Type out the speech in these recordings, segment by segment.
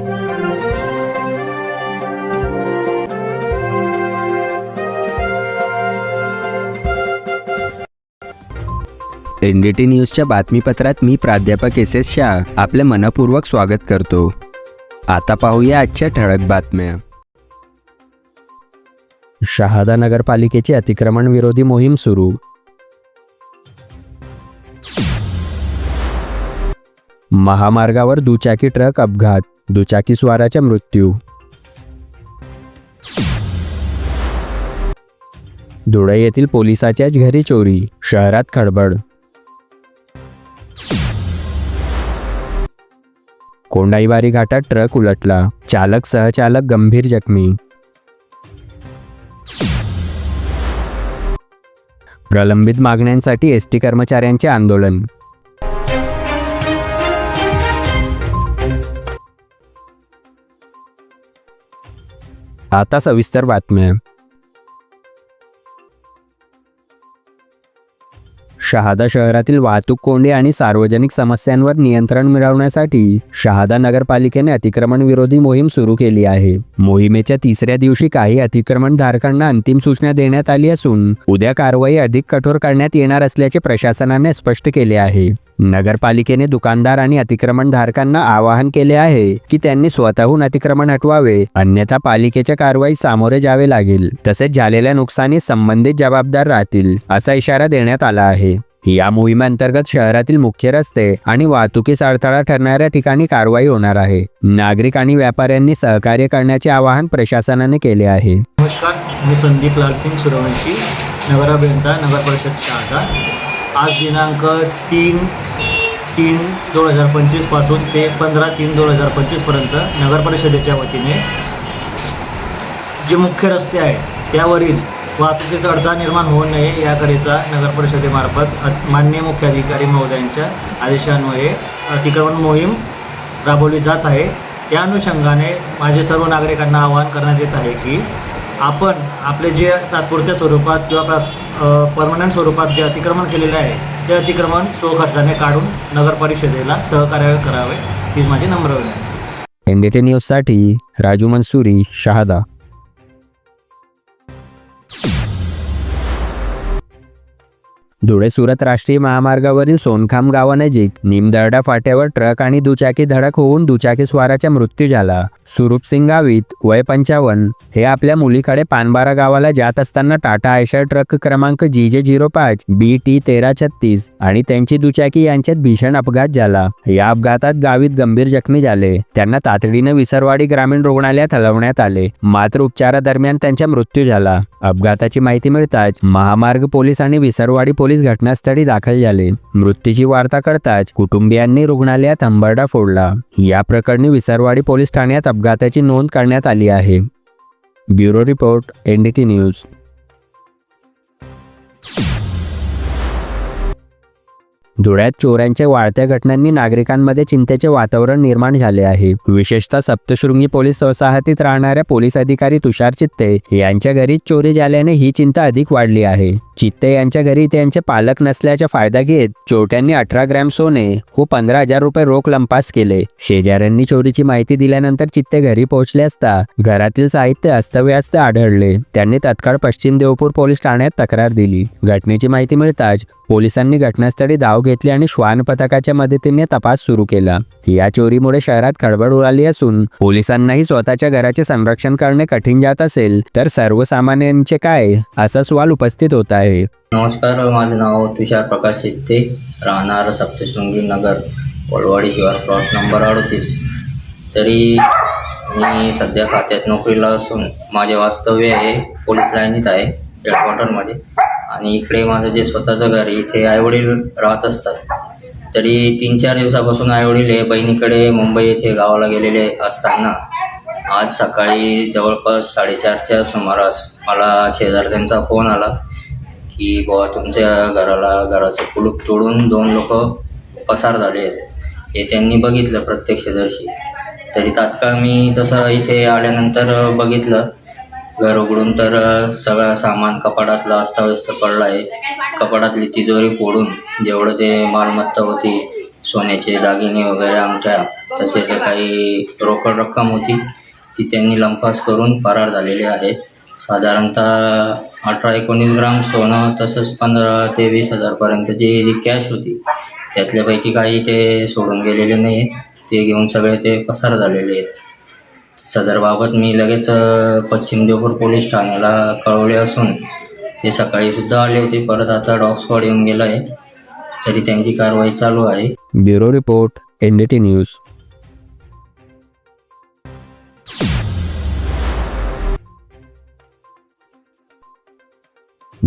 N D T न्यूजच्या बातमीपत्रात मी प्राध्यापक S S Shah आपले मनपूर्वक स्वागत करतो. आता पाहूया आजच्या ठळक बातम्या. शहादा नगरपालिकेची अतिक्रमण विरोधी मोहीम सुरू. महामार्गावर दुचाकी ट्रक अपघात. दुचाकीस्वाराचा मृत्यू. धुळे येथील पोलिसाच्याच घरी चोरी शहरात खडबड. कोंडाईवारी घाटात ट्रक उलटला चालक सहचालक गंभीर जखमी. प्रलंबित मागण्यांसाठी एस टी कर्मचाऱ्यांचे आंदोलन. आता सविस्तर बातम्या शहादा शहरातील वाहतूक कोंडी आणि सार्वजनिक समस्यांवर नियंत्रण मिळवण्यासाठी शहादा नगरपालिकेने अतिक्रमण विरोधी मोहीम सुरू केली आहे. मोहिमेच्या तिसऱ्या दिवशी काही अतिक्रमणधारकांना अंतिम सूचना देण्यात आली असून उद्या कारवाई अधिक कठोर करण्यात येणार असल्याचे प्रशासनाने स्पष्ट केले आहे. नगरपालिकेने दुकानदार आणि अतिक्रमणधारकांना आवाहन केले आहे की त्यांनी स्वतःहून अतिक्रमण हटवावे अन्यथा पालिकेच्या कारवाई सामोरे जावे लागेल. तसेच झालेल्या नुकसानी संबंधित जबाबदार राहतील असा इशारा देण्यात आला आहे. या मोहिमेअंतर्गत शहरातील मुख्य रस्ते आणि वाहतुकीस अडथळा ठरणाऱ्या ठिकाणी कारवाई होणार आहे. नागरिक आणि व्यापाऱ्यांनी सहकार्य करण्याचे आवाहन प्रशासनाने केले आहे. नमस्कार मी संदीप लालसिंग सूर्यवंशी नगर अभियंता नगर परिषद शहादा आज दिनांक तीन तीन दोन हजार पंचवीसपासून ते पंधरा तीन दोन हजार पंचवीसपर्यंत नगर परिषदेच्या वतीने जे मुख्य रस्ते आहेत त्यावरील वाहतुकीचा अडथळा निर्माण होऊ नये याकरिता नगर परिषदेमार्फत अ- मुख्याधिकारी महोदयांच्या आदेशान्वये अतिक्रमण मोहीम राबवली जात आहे. त्या अनुषंगाने माझे सर्व नागरिकांना आवाहन करण्यात येत आहे की आपण आपले जे तात्पुरत्या स्वरूपात किंवा परमनंट स्वरूपात जे अतिक्रमण केलेले आहे ते अतिक्रमण स्वखर्चाने काढून नगर परिषदेला सहकार्य करावे हीच माझी नम्र विनंती. एन डी न्यूजसाठी राजू मनसुरी शहादा. धुळे सुरत राष्ट्रीय महामार्गावरील सोनखाम गावानजीक निमदर्डा फाट्यावर ट्रक आणि दुचाकी धडक होऊन दुचाकी स्वाराचा मृत्यू झाला. सुरूप सिंग गावित वय पंचावन्न. हे आपल्या मुलीकडे पानबारा गावाला जात असताना टाटा आयशर ट्रक क्रमांक जी जे झिरो पाच बी टी तेरा छत्तीस आणि त्यांची दुचाकी यांच्यात भीषण अपघात झाला. या अपघातात गावित गंभीर जखमी झाले. त्यांना तातडीनं विसरवाडी ग्रामीण रुग्णालयात हलवण्यात आले. मात्र उपचारादरम्यान त्यांचा मृत्यू झाला. अपघाताची माहिती मिळताच महामार्ग पोलीस आणि विसरवाडी पोलीस पोलीस घटनास्थळी दाखल झाले. मृत्यूची वार्ता कळताच कुटुंबियांनी रुग्णालयात अंबरडा फोडला. या प्रकरणी विसरवाडी पोलीस ठाण्यात अपघाताची नोंद करण्यात आली आहे. Bureau report NDT news. धुळ्यात चोऱ्यांच्या वाढत्या घटनांनी नागरिकांमध्ये चिंतेचे वातावरण निर्माण झाले आहे. विशेषतः सप्तशृंगी पोलीस वसाहतीत राहणाऱ्या पोलीस अधिकारी तुषार चित्ते यांच्या घरीच चोरी झाल्याने ही चिंता अधिक वाढली आहे. चित्ते यांच्या घरी त्यांचे पालक नसल्याचा फायदा घेत चोरट्यांनी अठरा ग्रॅम सोने व पंधरा हजार रुपये रोख लंपास केले. शेजाऱ्यांनी चोरीची माहिती दिल्यानंतर चित्ते घरी पोहोचले असता घरातील साहित्य अस्तव्यस्त आढळले. त्यांनी तत्काळ पश्चिम देवपूर पोलीस ठाण्यात तक्रार दिली. घटनेची माहिती मिळताच पोलिसांनी घटनास्थळी धाव घेतली आणि श्वान पथकाच्या मदतीने तपास सुरू केला. या चोरीमुळे शहरात खळबळ उडाली असून पोलिसांनाही स्वतःच्या घराचे संरक्षण करणे कठीण जात असेल तर सर्वसामान्यांचे काय? असा सवाल उपस्थित होत आहे. नमस्कार माझं नाव तुषार प्रकाश चित्ते राहणार सप्तशृंगी नगर वळवाडी शिवार प्लॉट नंबर अडतीस. तरी मी सध्या खात्यात नोकरीला असून माझे वास्तव्य आहे पोलीस लाईनीत आहे हेडक्वार्टरमध्ये आणि इकडे माझं जे स्वतःचं घर आहे इथे आईवडील राहत असतात. तरी तीन चार दिवसापासून आईवडील हे बहिणीकडे मुंबई येथे गावाला गेलेले असताना आज सकाळी जवळपास साडेचारच्या सुमारास मला शेजारच्यांचा फोन आला. की बुवा तुमच्या घराला घराचं कुलूप तोडून दोन लोक पसार झाले आहेत. हे त्यांनी बघितलं प्रत्यक्षदर्शी तरी तात्काळ मी तसं इथे आल्यानंतर बघितलं. घर उघडून तर सगळं सामान कपाटातलं अस्ताव्यस्त पडलं आहे कपाटातली तिजोरी फोडून जेवढं ते मालमत्ता होती सोन्याचे दागिने वगैरे आमच्या तसेच काही रोकड रक्कम होती ती त्यांनी लंपास करून फरार झालेले आहेत साधारणतः अठरा एकोणीस ग्राम सोनं तसंच पंधरा ते वीस हजारपर्यंतची जी कॅश होती त्यातल्यापैकी काही ते सोडून गेलेले नाही ते घेऊन सगळे ते पसार झालेले आहेत. सदरबाबत मी लगेच पश्चिम देवपूर पोलीस ठाण्याला कळवले असून ते सकाळीसुद्धा आले होते. परत आता डॉग येऊन गेला आहे तरी त्यांची कारवाई चालू आहे. Bureau report N D T news.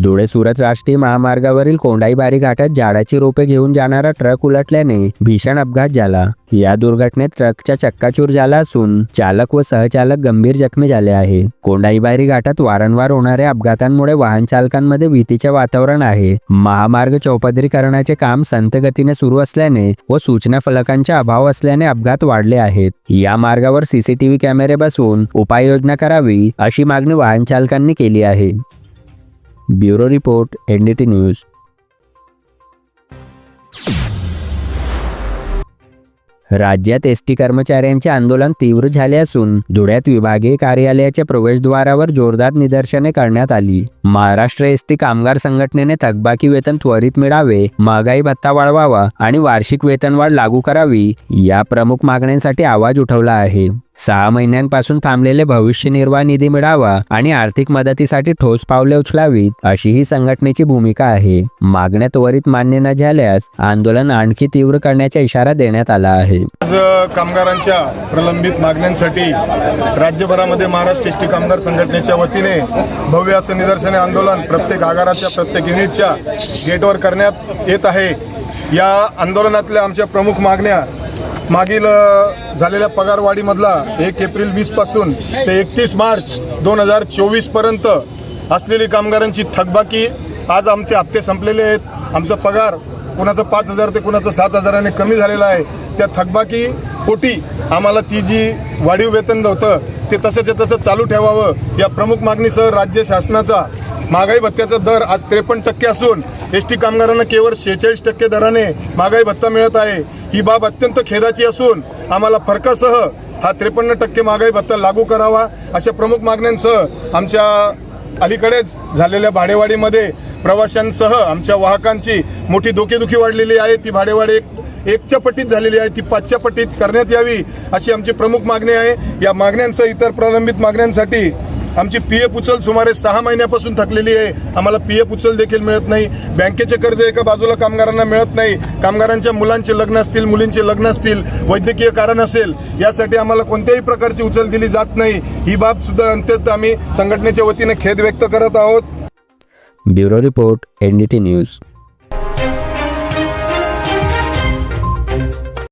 Dhule Surat राष्ट्रीय महामार्गावरील कोंडाईबारी घाटात झाडाची रोपे घेऊन जाणारा ट्रक उलटल्याने भीषण अपघात झाला. या दुर्घटनेत ट्रकचा चक्काचूर झाला असून चालक व सहचालक गंभीर जखमी झाले आहे. कोंडाईबारी घाटात वारंवार होणाऱ्या अपघातांमुळे वाहन चालकांमध्ये भीतीचे वातावरण आहे. महामार्ग चौपदरीकरणाचे काम संत गतीने सुरू असल्याने व सूचना फलकांचा अभाव असल्याने अपघात वाढले आहेत. या मार्गावर सीसीटीव्ही कॅमेरे बसवून उपाययोजना करावी अशी मागणी वाहन चालकांनी केली आहे. Bureau report N D T news. राज्यात एस टी कर्मचाऱ्यांचे आंदोलन तीव्र झाले असून धुळ्यात विभागीय कार्यालयाच्या प्रवेशद्वारावर जोरदार निदर्शने करण्यात आली. महाराष्ट्र एस टी कामगार संघटनेने थकबाकी वेतन त्वरित मिळावे महागाई भत्ता वाढवावा आणि वार्षिक वेतनवाढ लागू करावी या प्रमुख मागण्यांसाठी आवाज उठवला आहे. सहा महिन्यांपासून थांबलेले भविष्य निर्वाह निधी मिळावा आणि आर्थिक मदतीसाठी ठोस पावले उचलावीत अशी ही संघटनेची भूमिका आहे. मागण्या त्वरित मान्य न झाल्यास आंदोलन आणखी तीव्र करण्याचा इशारा देण्यात आला आहे. आज कामगारांच्या प्रलंबित मागण्यांसाठी राज्यभरामध्ये महाराष्ट्र एस टी कामगार संघटनेच्या वतीने भव्य असं निदर्शने आंदोलन प्रत्येक आगाराच्या प्रत्येक युनिटच्या गेटवर करण्यात येत आहे. या आंदोलनातल्या आमच्या प्रमुख मागण्या मागील झालेल्या पगारवाढीमधला एक एप्रिल वीसपासून ते एकतीस मार्च दोन हजार चोवीसपर्यंत असलेली कामगारांची थकबाकी आज आमचे हप्ते संपलेले आहेत. आमचा पगार कुणाचं पाच हजार ते कुणाचं सात हजाराने कमी झालेला आहे. त्या थकबाकी पोटी आम्हाला ती जी वाढीव वेतन होतं ते तसंच्या तसं चालू ठेवावं या प्रमुख मागणीसह राज्य शासनाचा महागाई भत्त्याचा दर आज त्रेपन्न टक्के असून एस टी कामगारांना केवळ शेहेचाळीस टक्के दराने महागाई भत्ता मिळत आहे. ही बाब अत्यंत खेदाची असून आम्हाला फरकासह हा त्रेपन्न टक्के महागाई भत्ता लागू करावा अशा प्रमुख मागण्यांसह आमच्या अलीकडेच झालेल्या भाडेवाडीमध्ये प्रवाशांसह आमच्या वाहकांची मोठी धोकेदुखी वाढलेली आहे. ती भाडेवाडी एक एकच्या पटीत झालेली आहे. ती पाचच्या पटीत करण्यात यावी अशी आमची प्रमुख मागणी आहे. या मागण्यांसह इतर प्रलंबित मागण्यांसाठी आमची पी एफ उचल सुमारे सहा महिन्यापासून थकलेली आहे. आम्हाला पी एफ उचल देखील मिळत नाही. बँकेचे कर्ज एका बाजूला कामगारांना मिळत नाही. कामगारांच्या मुलांचे लग्न असतील मुलींचे लग्न असतील वैद्यकीय कारण असेल यासाठी आम्हाला कोणत्याही प्रकारची उचल दिली जात नाही. ही बाब सुद्धा अत्यंत आम्ही संघटनेच्या वतीने खेद व्यक्त करत आहोत. Bureau report NDT news.